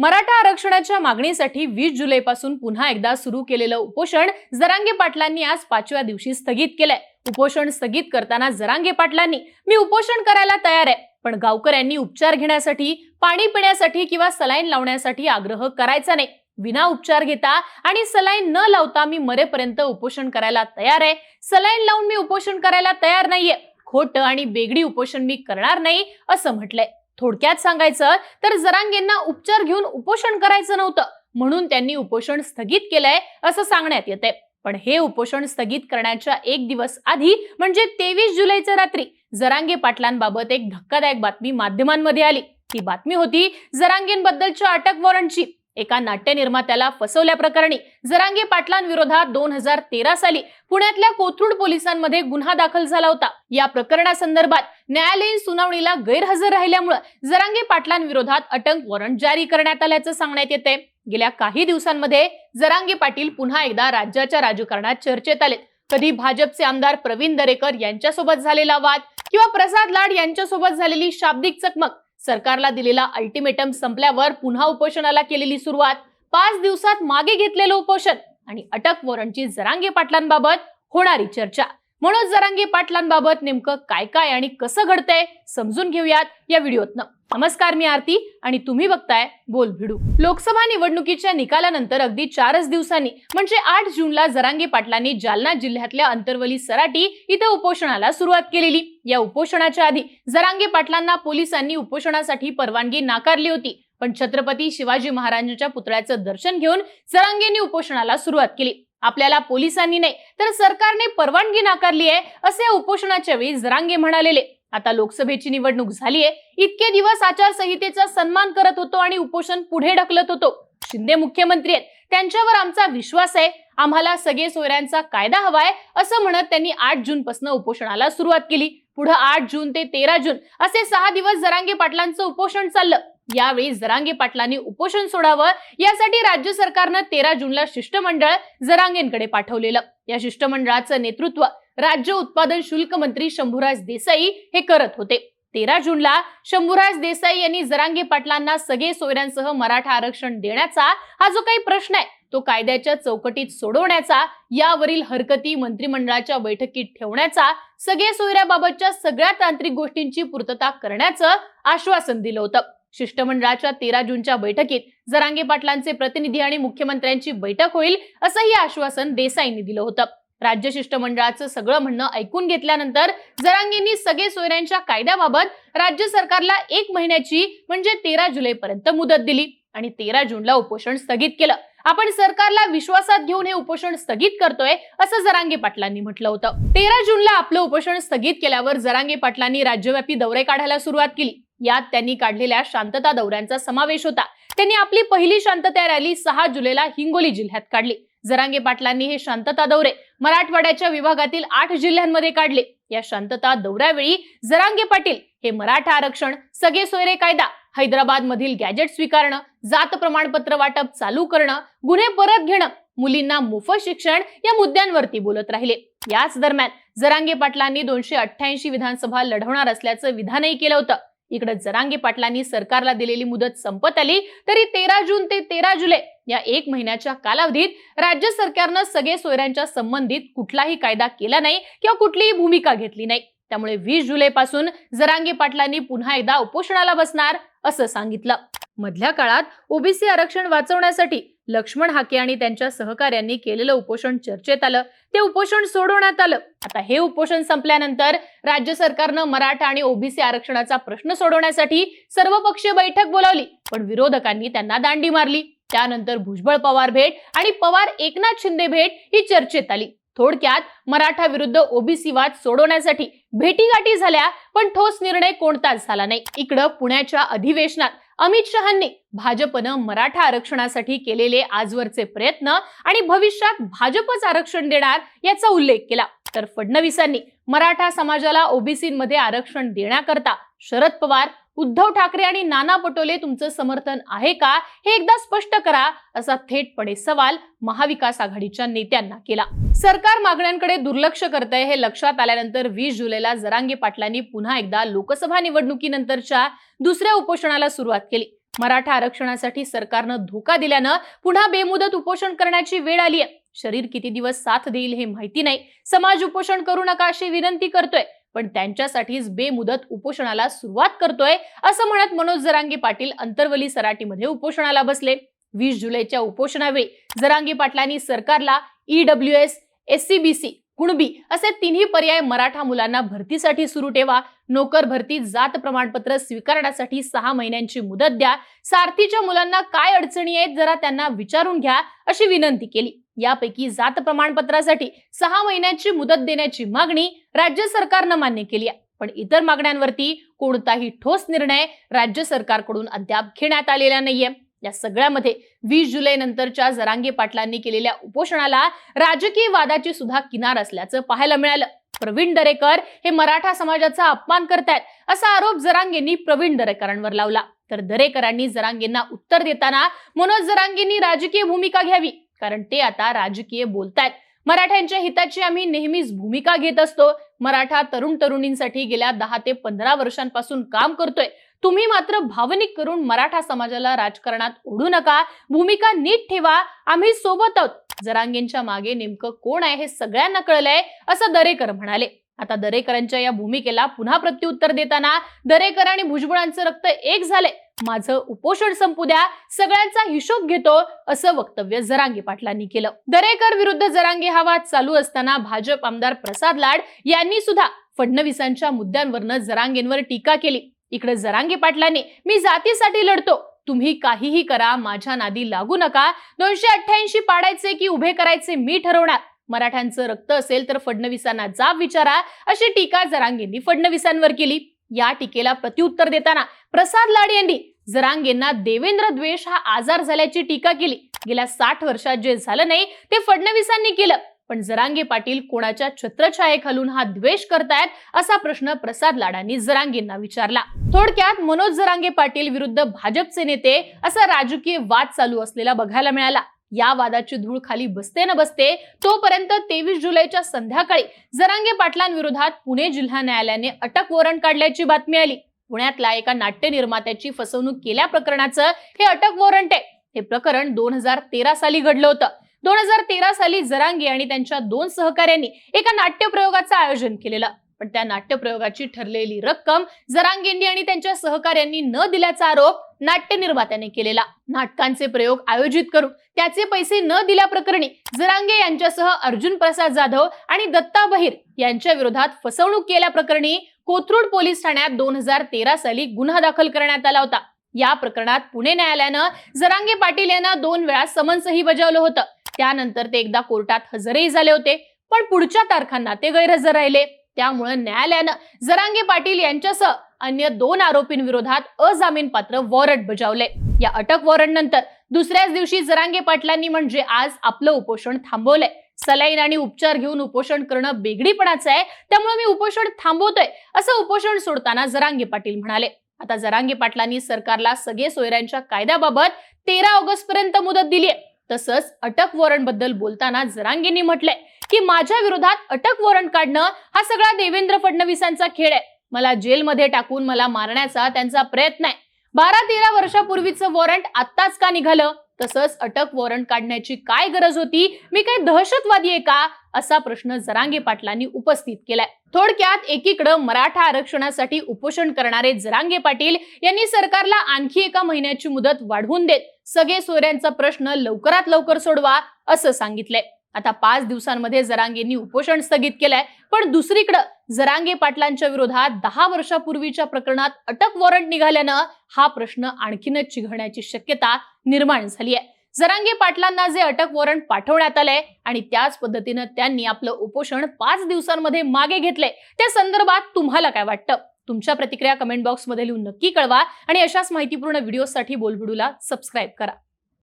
मराठा आरक्षणाच्या मागणीसाठी वीस जुलैपासून पुन्हा एकदा सुरू केलेलं उपोषण जरांगे पाटलांनी आज पाचव्या दिवशी स्थगित केलंय. उपोषण स्थगित करताना जरांगे पाटलांनी मी उपोषण करायला तयार आहे पण गावकऱ्यांनी उपचार घेण्यासाठी पाणी पिण्यासाठी किंवा सलाईन लावण्यासाठी आग्रह करायचा नाही. विना उपचार घेता आणि सलाईन न लावता मी मरेपर्यंत उपोषण करायला तयार आहे. सलाईन लावून मी उपोषण करायला तयार नाहीये. खोटं आणि बेगडी उपोषण मी करणार नाही असं म्हटलंय. थोडक्यात सांगायचं तर जरांगेंना उपचार घेऊन उपोषण करायचं नव्हतं. म्हणून त्यांनी उपोषण स्थगित केलंय असं सांगण्यात येते पण हे उपोषण स्थगित करण्याच्या एक दिवस आधी म्हणजे तेवीस जुलैच्या रात्री जरांगे पाटलांबाबत एक धक्कादायक बातमी माध्यमांमध्ये आली. ती बातमी होती जरांगेंबद्दलच्या अटक वॉरंटची. एका नाट्य निर्मात्याला फसवल्या जरांगे पाटलांविरोधात दोन हजार तेरा साली पुण्यातल्या कोथरूड पोलिसांमध्ये गुन्हा दाखल झाला होता. या प्रकरणासंदर्भात न्यायालयीन सुनावणीला गैरहजर राहिल्यामुळे जरांगे पाटलांविरोधात अटक वॉरंट जारी करण्यात आल्याचं सांगण्यात येते गेल्या काही दिवसांमध्ये जरांगे पाटील पुन्हा एकदा राज्याच्या राजकारणात चर्चेत आलेत. कधी भाजपचे आमदार प्रवीण दरेकर यांच्यासोबत झालेला वाद किंवा प्रसाद लाड यांच्यासोबत झालेली शाब्दिक चकमक सरकारला दिलेला अल्टिमेटम संपल्यावर पुन्हा उपोषणाला केलेली सुरुवात पाच दिवसात मागे घेतलेलं उपोषण आणि अटक वॉरंटची जरांगे पाटलांबाबत होणारी चर्चा. म्हणून जरांगे पाटलांबाबत नेमकं काय काय आणि कसं घडतंय समजून घेऊयात या व्हिडिओतनं. नमस्कार मी आरती आणि तुम्ही बघताय बोल भिडू. लोकसभा निवडणुकीच्या निकालानंतर अगदी चारच दिवसांनी म्हणजे आठ जूनला जरांगे पाटलांनी जालना जिल्ह्यातल्या अंतरवली सराटी इथं उपोषणाला सुरुवात केलेली. या उपोषणाच्या आधी जरांगे पाटलांना पोलिसांनी उपोषणासाठी परवानगी नाकारली होती. पण छत्रपती शिवाजी महाराजांच्या पुतळ्याचं दर्शन घेऊन जरांगेंनी उपोषणाला सुरुवात केली. आपल्याला पोलिसांनी नाही तर सरकारने परवानगी नाकारली आहे असे उपोषणाच्या वेळी जरांगे म्हणालेले. आता लोकसभेची निवडणूक झालीये इतके दिवस आचारसंहितेचा सन्मान करत होतो आणि उपोषण पुढे ढकलत होतो. शिंदे मुख्यमंत्री आहेत त्यांच्यावर आमचा विश्वास आहे आम्हाला सगळे सोयऱ्यांचा कायदा हवाय असं म्हणत त्यांनी आठ जून पासून उपोषणाला सुरुवात केली. पुढे आठ जून ते तेरा जून असे सहा दिवस जरांगे पाटलांचं उपोषण चाललं. यावेळी जरांगे पाटलांनी उपोषण सोडावं यासाठी राज्य सरकारनं तेरा जूनला शिष्टमंडळ जरांगेंकडे पाठवलेलं. या शिष्टमंडळाचं नेतृत्व राज्य उत्पादन शुल्क मंत्री शंभूराज देसाई हे करत होते. तेरा जूनला शंभूराज देसाई यांनी जरांगे पाटलांना सगळे सोयऱ्यांसह मराठा आरक्षण देण्याचा हा जो काही प्रश्न आहे तो कायद्याच्या चौकटीत सोडवण्याचा यावरील हरकती मंत्रिमंडळाच्या बैठकीत ठेवण्याचा सगळे सोयऱ्याबाबतच्या सगळ्या तांत्रिक गोष्टींची पूर्तता करण्याचं आश्वासन दिलं होतं. शिष्टमंडळाच्या तेरा जूनच्या बैठकीत जरांगे पाटलांचे प्रतिनिधी आणि मुख्यमंत्र्यांची बैठक होईल असंही आश्वासन देसाईंनी दिलं होतं. राज्य शिष्टमंडळाचं सगळं म्हणणं ऐकून घेतल्यानंतर जरांगेंनी सगळे सोयऱ्यांच्या कायद्याबाबत राज्य सरकारला एक महिन्याची म्हणजे तेरा जुलैपर्यंत मुदत दिली आणि तेरा जूनला उपोषण स्थगित केलं. आपण सरकारला विश्वासात घेऊन हे उपोषण स्थगित करतोय असं जरांगे पाटलांनी म्हटलं होतं. तेरा जूनला आपलं उपोषण स्थगित केल्यावर जरांगे पाटलांनी राज्यव्यापी दौरे काढायला सुरुवात केली. यात त्यांनी काढलेल्या शांतता दौऱ्यांचा समावेश होता. त्यांनी आपली पहिली शांतता रॅली सहा जुलैला हिंगोली जिल्ह्यात काढली. जरांगे पाटलांनी हे शांतता दौरे मराठवाड्याच्या विभागातील आठ जिल्ह्यांमध्ये काढले. या शांतता दौऱ्यावेळी जरांगे पाटील हे मराठा आरक्षण सगळे सोयरे कायदा हैदराबाद मधील गॅजेट स्वीकारणं जात प्रमाणपत्र वाटप चालू करणं गुन्हे परत घेणं मुलींना मोफत शिक्षण या मुद्द्यांवरती बोलत राहिले. याच दरम्यान जरांगे पाटलांनी दोनशे अठ्ठ्याऐंशी विधानसभा लढवणार असल्याचं विधानही केलं होतं. इकडे जरांगी पाटलांनी सरकारला दिलेली मुदत संपत आली तरी तेरा जून ते तेरा जुलै या एक महिन्याच्या कालावधीत राज्य सरकारनं सगळे सोयऱ्यांच्या संबंधित कुठलाही कायदा केला नाही किंवा कुठलीही भूमिका घेतली नाही. त्यामुळे वीस जुलै पासून पाटलांनी पुन्हा एकदा उपोषणाला बसणार असं सांगितलं. मधल्या काळात ओबीसी आरक्षण वाचवण्यासाठी लक्ष्मण हाके आणि त्यांच्या सहकार्यांनी केलेलं उपोषण चर्चेत आलं. ते उपोषण सोडवण्यात आलं. आता हे उपोषण संपल्यानंतर राज्य सरकारनं मराठा आणि ओबीसी आरक्षणाचा प्रश्न सोडवण्यासाठी सर्वपक्षीय बैठक बोलावली. पण विरोधकांनी त्यांना दांडी मारली. त्यानंतर भुजबळ पवार भेट आणि पवार एकनाथ शिंदे भेट ही चर्चेत आली. थोडक्यात मराठा विरुद्ध ओबीसी वाद सोडवण्यासाठी भेटीगाठी झाल्या पण ठोस निर्णय कोणताच झाला नाही. इकडं पुण्याच्या अधिवेशनात अमित शहांनी भाजपनं मराठा आरक्षणासाठी केलेले आजवरचे प्रयत्न आणि भविष्यात भाजपच आरक्षण देणार याचा उल्लेख केला. तर फडणवीसांनी मराठा समाजाला ओबीसीमध्ये आरक्षण देण्याकरता शरद पवार उद्धव ठाकरे आणि नाना पटोले तुमचं समर्थन आहे का? हे एकदा स्पष्ट करा असा थेटपणे सवाल महाविकास आघाडीच्या नेत्यांना केला. सरकार मागण्यांकडे दुर्लक्ष करत आहे हे लक्षात आल्यानंतर वीस जुलैला जरांगे पाटलांनी पुन्हा एकदा लोकसभा निवडणुकीनंतरच्या दुसऱ्या उपोषणाला सुरुवात केली. मराठा आरक्षणासाठी सरकारनं धोका दिल्यानं पुन्हा बेमुदत उपोषण करण्याची वेळ आली आहे शरीर किती दिवस साथ देईल हे माहिती नाही. समाज उपोषण करू नका अशी विनंती करतोय. पण त्यांच्यासाठीच बेमुदत उपोषणाला सुरुवात करतोय असं म्हणत मनोज जरांगे पाटील अंतरवली सराटीमध्ये उपोषणाला बसले. वीस जुलैच्या उपोषणावेळी जरांगे पाटलांनी सरकारला ईडब्ल्यू एस एससीबीसी कुणबी असे तिन्ही पर्याय मराठा मुलांना भरतीसाठी सुरू ठेवा. नोकर भरती जात प्रमाणपत्र स्वीकारण्यासाठी सहा महिन्यांची मुदत द्या. सारथीच्या मुलांना काय अडचणी आहेत जरा त्यांना विचारून घ्या अशी विनंती केली. यापैकी जात प्रमाणपत्रासाठी सहा महिन्यांची मुदत देण्याची मागणी राज्य सरकारनं मान्य केली आहे. पण इतर मागण्यांवरती कोणताही ठोस निर्णय राज्य सरकारकडून अद्याप घेण्यात आलेला नाहीये. या सगळ्यामध्ये वीस जुलै नंतरच्या जरांगे पाटलांनी केलेल्या उपोषणाला राजकीय वादाची सुद्धा किनार असल्याचं पाहायला मिळालं. प्रवीण दरेकर हे मराठा समाजाचा अपमान करतायत असा आरोप जरांगेंनी प्रवीण दरेकरांवर लावला. तर दरेकरांनी जरांगेंना उत्तर देताना मनोज जरांगेंनी राजकीय भूमिका घ्यावी. कारण ते आता राजकीय बोलतायत. मराठ्यांच्या हिताची आम्ही नेहमीच भूमिका घेत असतो. मराठा तरुण तरुणींसाठी गेल्या दहा ते पंधरा वर्षांपासून काम करतोय. तुम्ही मात्र भावनिक करून मराठा समाजाला राजकारणात ओढू नका. भूमिका नीट ठेवा. आम्ही सोबत आहोत. जरांगेंच्या मागे नेमकं कोण आहे हे सगळ्यांना कळलंय असं दरेकर म्हणाले. आता दरेकरांच्या या भूमिकेला पुन्हा प्रत्युत्तर देताना दरेकर आणि भुजबळांचं रक्त एक झालंय. माझं उपोषण संपू द्या सगळ्यांचा हिशोब घेतो असं वक्तव्य जरांगे पाटलांनी केलं. दरेकर विरुद्ध जरांगे हा वाद चालू असताना भाजप आमदार प्रसाद लाड यांनी सुद्धा फडणवीसांच्या मुद्द्यांवरनं जरांगेंवर टीका केली. इकडे जरांगे पाटलांनी मी जातीसाठी लढतो तुम्ही काहीही करा माझ्या नादी लागू नका दोनशे अठ्ठ्याऐंशी पाडायचे की उभे करायचे मी ठरवणार. मराठ्यांचं रक्त असेल तर फडणवीसांना जाब विचारा अशी टीका जरांगेंनी फडणवीसांवर केली. या टीकेला प्रत्युत्तर देताना प्रसाद लाड यांनी जरांगेंना देवेंद्र द्वेष हा आजार झाल्याची टीका केली. गेल्या साठ वर्षात जे झालं नाही ते फडणवीसांनी केलं. पण जरांगे पाटील कोणाच्या छत्रछायेखालून हा द्वेष करतायत असा प्रश्न प्रसाद लाडांनी जरांगेंना विचारला. थोडक्यात मनोज जरांगे पाटील विरुद्ध भाजपचे नेते असा राजकीय वाद चालू असलेला बघायला मिळाला. या वादाची धूळ खाली बसते न बसते तोपर्यंत तेवीस जुलैच्या संध्याकाळी जरांगे पाटलांविरोधात पुणे जिल्हा न्यायालयाने अटक वॉरंट काढल्याची बातमी आली. पुण्यातल्या एका नाट्य निर्मात्याची फसवणूक केल्या प्रकरणाचं हे अटक वॉरंट आहे. हे प्रकरण दोन हजार तेरा साली घडलं होतं. दोन हजार तेरा साली जरांगे आणि त्यांच्या दोन सहकाऱ्यांनी एका नाट्य प्रयोगाचं आयोजन केलेलं. पण त्या नाट्यप्रयोगाची ठरलेली रक्कम जरांगेंनी आणि त्यांच्या सहकाऱ्यांनी न दिल्याचा आरोप नाट्य निर्मात्याने केलेला. नाटकांचे प्रयोग आयोजित करून त्याचे पैसे न दिल्याप्रकरणी जरांगे यांच्यासह अर्जुन प्रसाद जाधव आणि दत्ता बहिर यांच्या विरोधात फसवणूक केल्याप्रकरणी कोथरूड पोलीस ठाण्यात दोन हजार तेरा साली गुन्हा दाखल करण्यात आला होता. या प्रकरणात पुणे न्यायालयानं जरांगे पाटील यांना दोन वेळा समन्सही बजावलं होतं. त्यानंतर ते एकदा कोर्टात हजरही झाले होते पण पुढच्या तारखांना ते गैरहजर राहिले. त्यामुळे न्यायालयानं जरांगे पाटील यांच्यासह अन्य दोन आरोपींविरोधात अजामीन पात्र वॉरंट बजावले. या अटक वॉरंट नंतर दुसऱ्याच दिवशी जरांगे पाटलांनी म्हणजे आज आपलं उपोषण थांबवलंय. सलाईन आणि उपचार घेऊन उपोषण करणं बेगडीपणाचं आहे त्यामुळे मी उपोषण थांबवतोय असं उपोषण सोडताना जरांगे पाटील म्हणाले. आता जरांगे पाटलांनी सरकारला सगळे सोयऱ्यांच्या कायद्याबाबत तेरा ऑगस्ट पर्यंत मुदत दिली आहे तसंच अटक वॉरंटबद्दल बोलताना जरांगेंनी म्हटलंय की माझ्या विरोधात अटक वॉरंट काढणं हा सगळा देवेंद्र फडणवीसांचा खेळ आहे. मला जेलमध्ये टाकून मला मारण्याचा त्यांचा प्रयत्न आहे. बारा तेरा वर्षापूर्वीचं वॉरंट आत्ताच का निघालं? तसंच अटक वॉरंट काढण्याची काय गरज होती? मी काय दहशतवादी आहे का? असा प्रश्न जरांगे पाटलांनी उपस्थित केलाय. थोडक्यात एकीकडं मराठा आरक्षणासाठी उपोषण करणारे जरांगे पाटील यांनी सरकारला आणखी एका महिन्याची मुदत वाढवून देत सगळे सोयऱ्यांचा प्रश्न लवकरात लवकर सोडवा असं सांगितलंय. आता पाच दिवसांमध्ये जरांगेंनी उपोषण स्थगित केलंय पण दुसरीकडं जरांगे पाटलांच्या विरोधात दहा वर्षापूर्वीच्या प्रकरणात अटक वॉरंट निघाल्यानं हा प्रश्न आणखीनच चिघळण्याची शक्यता निर्माण झाली आहे. जरांगे पाटलांना जे अटक वॉरंट पाठवण्यात आलंय आणि त्याच पद्धतीनं त्यांनी आपलं उपोषण पाच दिवसांमध्ये मागे घेतलंय त्या संदर्भात तुम्हाला काय वाटतं? तुमच्या प्रतिक्रिया कमेंट बॉक्समध्ये लिहून नक्की कळवा आणि अशाच माहितीपूर्ण व्हिडिओसाठी बोलबिडूला सबस्क्राईब करा.